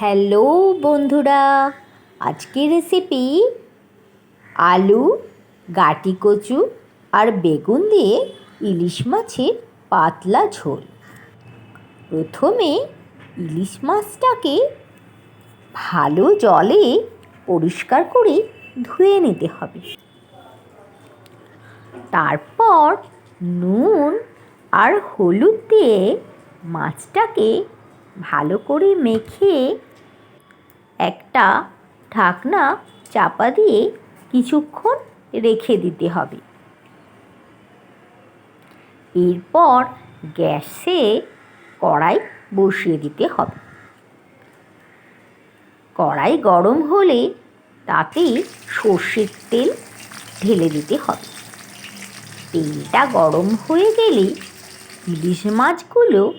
Hello বন্ধুরা, আজকের recipe আলু, গাটি কচু আর বেগুন দিয়ে ইলিশ মাছের পাতলা ঝোল। প্রথমে ইলিশ মাছটাকে ভালো জলে পরিষ্কার করে ধুয়ে নিতে হবে। তারপর নুন আর হলুদ দিয়ে মাছটাকে ভালো করে মেখে একটা ঢাকনা চাপা দিয়ে কিছুক্ষণ রেখে দিতে হবে। এরপর গ্যাসে কড়াই বসিয়ে দিতে হবে। কড়াই গরম হলে তাতে সর্ষের তেল ঢেলে দিতে হবে। তেলটা গরম হয়ে গেলে ইলিশ মাছগুলো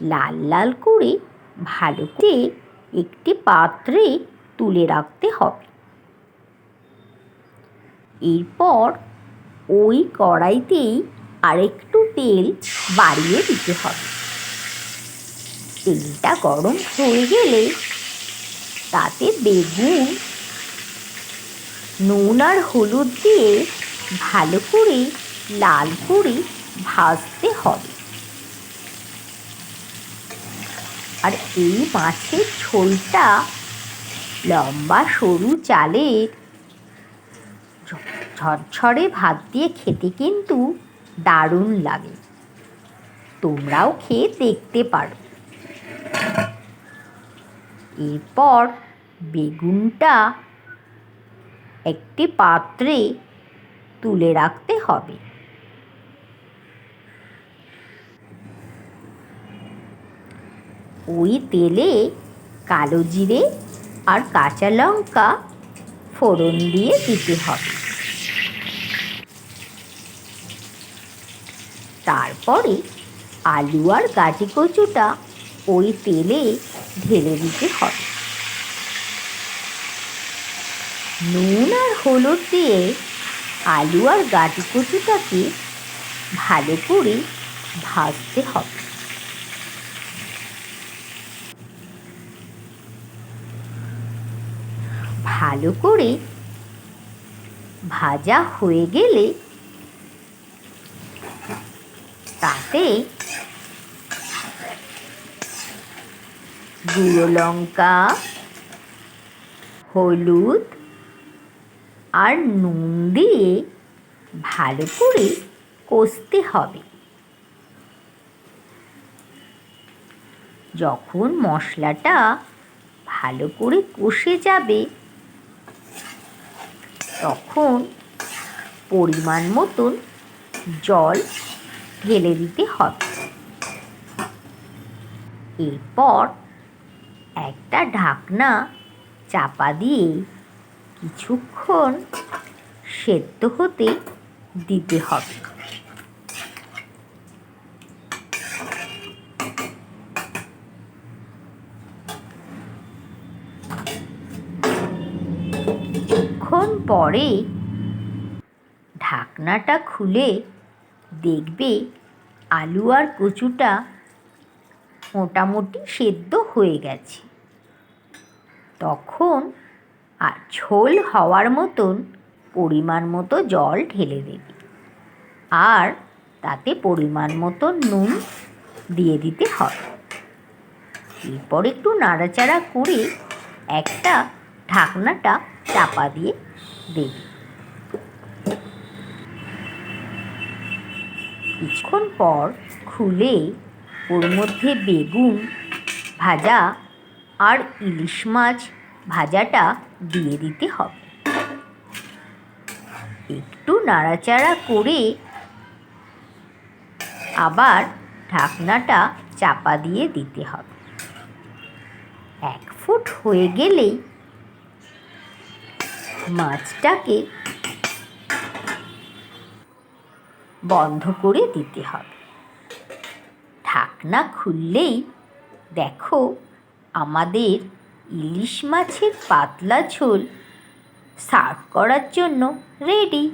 লাল লাল করে ভালো করে একটি পাত্রে তুলে রাখতে হবে। এরপর ওই কড়াইতেই আরেকটু তেল বাড়িয়ে দিতে হবে। তেলটা গরম হয়ে গেলে তাতে বেগুন, নুন আর হলুদ দিয়ে ভালো করে লাল করে ভাজতে হবে। আর এই মাছের ঝোলটা লম্বা সরু চালের ঝরঝরে ভাত দিয়ে খেতে কিন্তু দারুণ লাগে। তোমরাও খেয়ে দেখতে পারো। এরপর বেগুনটা একটি পাত্রে তুলে রাখতে হবে। ওই তেলে কালো জিরে আর কাঁচা লঙ্কা ফোড়ন দিয়ে দিতে হবে। তারপরে আলু আর গাটি কচুটা ওই তেলে ঢেলে দিতে হবে। নুন আর হলুদ দিয়ে আলু আর গাটি কচুটাকে ভালো করে ভাজতে হবে। ভালো করে ভাজা হয়ে গেলে তাতে গুঁড়ো লঙ্কা, হলুদ আর নুন দিয়ে ভালো করে কষতে হবে। যখন মশলাটা ভালো করে কষে যাবে তখন পরিমাণ মতন জল ঢেলে দিতে হবে। এরপর একটা ঢাকনা চাপা দিয়ে কিছুক্ষণ সেদ্ধ হতে দিতে হবে। কিছুক্ষণ পরে ঢাকনাটা খুলে দেখবে আলু আর কচুটা মোটামুটি সেদ্ধ হয়ে গেছে। তখন আর ঝোল হওয়ার মতন পরিমাণ মতো জল ঢেলে দেবে। আর তাতে পরিমাণ মতো নুন দিয়ে দিতে হবে। এরপর একটু নাড়াচাড়া করে একটা ঢাকনাটা চাপা দিয়ে দেবে কিছুক্ষণ পর খুলে ওর মধ্যে বেগুন, ভাজা আর ইলিশ মাছ ভাজাটা দিয়ে দিতে হবে। একটু নাড়াচাড়া করে আবার ঢাকনাটা চাপা দিয়ে দিতে হবে। এক ফুট হয়ে গেলেই মাছটাকে বন্ধ করে দিতে হবে। ঢাকনা খুললেই দেখো আমাদের ইলিশ মাছের পাতলা ঝোল সার্ভ করার জন্য রেডি